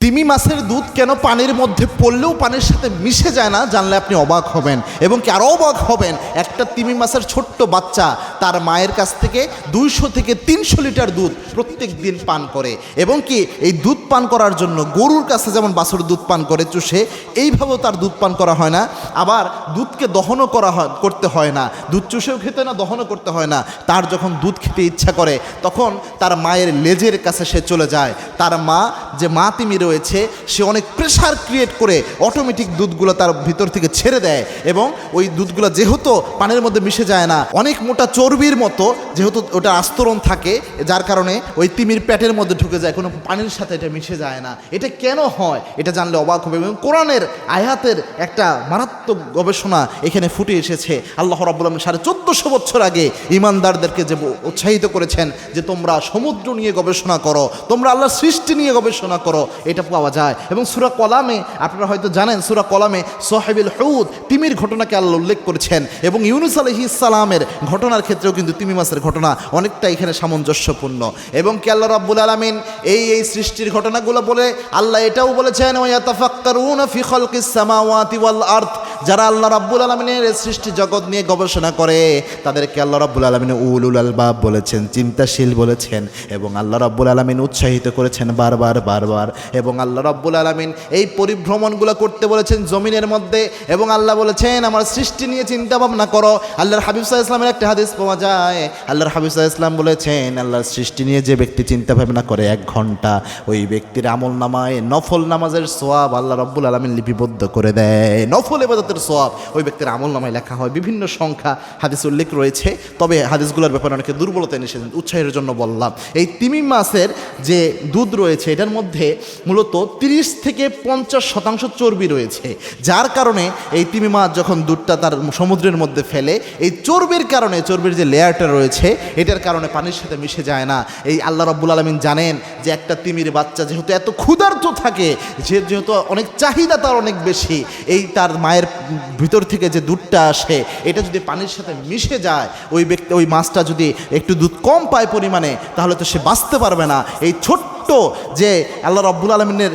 তিমি মাছের দুধ কেন পানির মধ্যে পড়লেও পানির সাথে মিশে যায় না জানলে আপনি অবাক হবেন। এবং কি আরও অবাক হবেন, একটা তিমি মাছের ছোট্ট বাচ্চা তার মায়ের কাছ থেকে দুইশো থেকে তিনশো লিটার দুধ প্রত্যেক দিন পান করে। এবং কি এই দুধ পান করার জন্য গরুর কাছে যেমন বাছুর দুধ পান করে চুষে এইভাবেও তার দুধ পান করা হয় না। আবার দুধকে দহনও করা হয়, করতে হয় না। দুধ চুষেও খেতে না, দহনও করতে হয় না। তার যখন দুধ খেতে ইচ্ছা করে, তখন তার মায়ের লেজের কাছে সে চলে যায়। তার মা, যে মা তিমি রয়েছে, সে অনেক প্রেশার ক্রিয়েট করে অটোমেটিক দুধগুলো তার ভিতর থেকে ছেড়ে দেয় এবং ওই দুধগুলো যেহেতু পানির মধ্যে মিশে যায় না, অনেক মোটা চর্বির মতো যেহেতু ওটা আস্তরণ থাকে, যার কারণে ওই তিমির পেটের মধ্যে ঢুকে যায়, কোনো পানির সাথে এটা মিশে যায় না। এটা কেন হয়? এটা জানলে অবাক হবে এবং কোরআনের আয়াতের একটা মারাত্মক গবেষণা এখানে ফুটে এসেছে। আল্লাহ রাব্বুল সাড়ে চোদ্দোশো বছর আগে ইমানদারদেরকে যে উৎসাহিত করেছেন যে তোমরা সমুদ্র নিয়ে গবেষণা করো, তোমরা আল্লাহর সৃষ্টি নিয়ে গবেষণা করো এটা পাওয়া যায়। এবং সুরা কলামে, আপনারা হয়তো জানেন, সুরা কলামে সোহেবিল হৌদ তিমির ঘটনাকে আল্লাহ উল্লেখ করেছেন এবং ইউনুস আলহি ইসালামের ঘটনার ক্ষেত্রেও কিন্তু তিমি মাসের ঘটনা অনেকটা এখানে সামঞ্জস্যপূর্ণ। এবং কি আল্লাহ রাব্বুল আলমিন এই এই সৃষ্টির ঘটনাগুলো বলে, আল্লাহ এটাও বলেছেন ওয়াতাফাক্কারুনা ফি খালকিস সামাওয়াতি ওয়াল আরদ যারা আল্লাহ রাব্বুল আলমিনের সৃষ্টি জগৎ নিয়ে গবেষণা করে, তাদেরকে আল্লাহ রাব্বুল আলমিন উলুল আলবাব বলেছেন, চিন্তাশীল বলেছেন এবং আল্লাহ রাব্বুল আলমিন উৎসাহিত করেছেন বারবার বারবার এবং আল্লাহ রাব্বুল আলমিন এই পরিভ্রমণগুলো করতে বলেছেন জমিনের মধ্যে এবং আল্লাহ বলেছেন, আমার সৃষ্টি নিয়ে চিন্তা ভাবনা করো। আল্লাহর হাবিব সাহা ইসলামের একটা হাদিস পাওয়া যায়। আল্লাহর হাবিব সাহা ইসলাম বলেছেন, আল্লাহর সৃষ্টি নিয়ে যে ব্যক্তি চিন্তা ভাবনা করে এক ঘণ্টা, ওই ব্যক্তির আমল নামায় নফল নামাজের সোয়াব আল্লাহ রব্বুল আলমিন লিপিবদ্ধ করে দেয়। নফল এবাদতের সোয়াব ওই ব্যক্তির আমল নামায় লেখা হয়। বিভিন্ন সংখ্যা হাদিস উল্লেখ রয়েছে, তবে হাদিসগুলোর ব্যাপারে অনেকে দুর্বলতা এনেছেন, উৎসাহের জন্য বললাম। এই তিমি মাছের যে দুধ রয়েছে, এটার মধ্যে মূলত তিরিশ থেকে পঞ্চাশ শতাংশ চর্বি রয়েছে। যার কারণে এই তিমি মাছ যখন দুধটা তার সমুদ্রের মধ্যে ফেলে, এই চর্বির কারণে, চর্বির যে লেয়ারটা রয়েছে, এটার কারণে পানির সাথে মিশে যায় না। এই আল্লাহ রব্বুল আলমিন জানেন যে একটা তিমির বাচ্চা যেহেতু এত ক্ষুধার্ত থাকে যে যেহেতু অনেক চাহিদা তার অনেক বেশি, এই তার মায়ের ভিতর থেকে যে দুধটা আসে, এটা যদি পানির সাথে মিশে যায়, ওই ব্যক্তি, ওই মাছটা যদি একটু দুধ কম পায় পরিমাণে, তাহলে তো সে বাঁচতে পারবে না। এই ছোট্ট যে আল্লাহ রব্বুল আলমিনের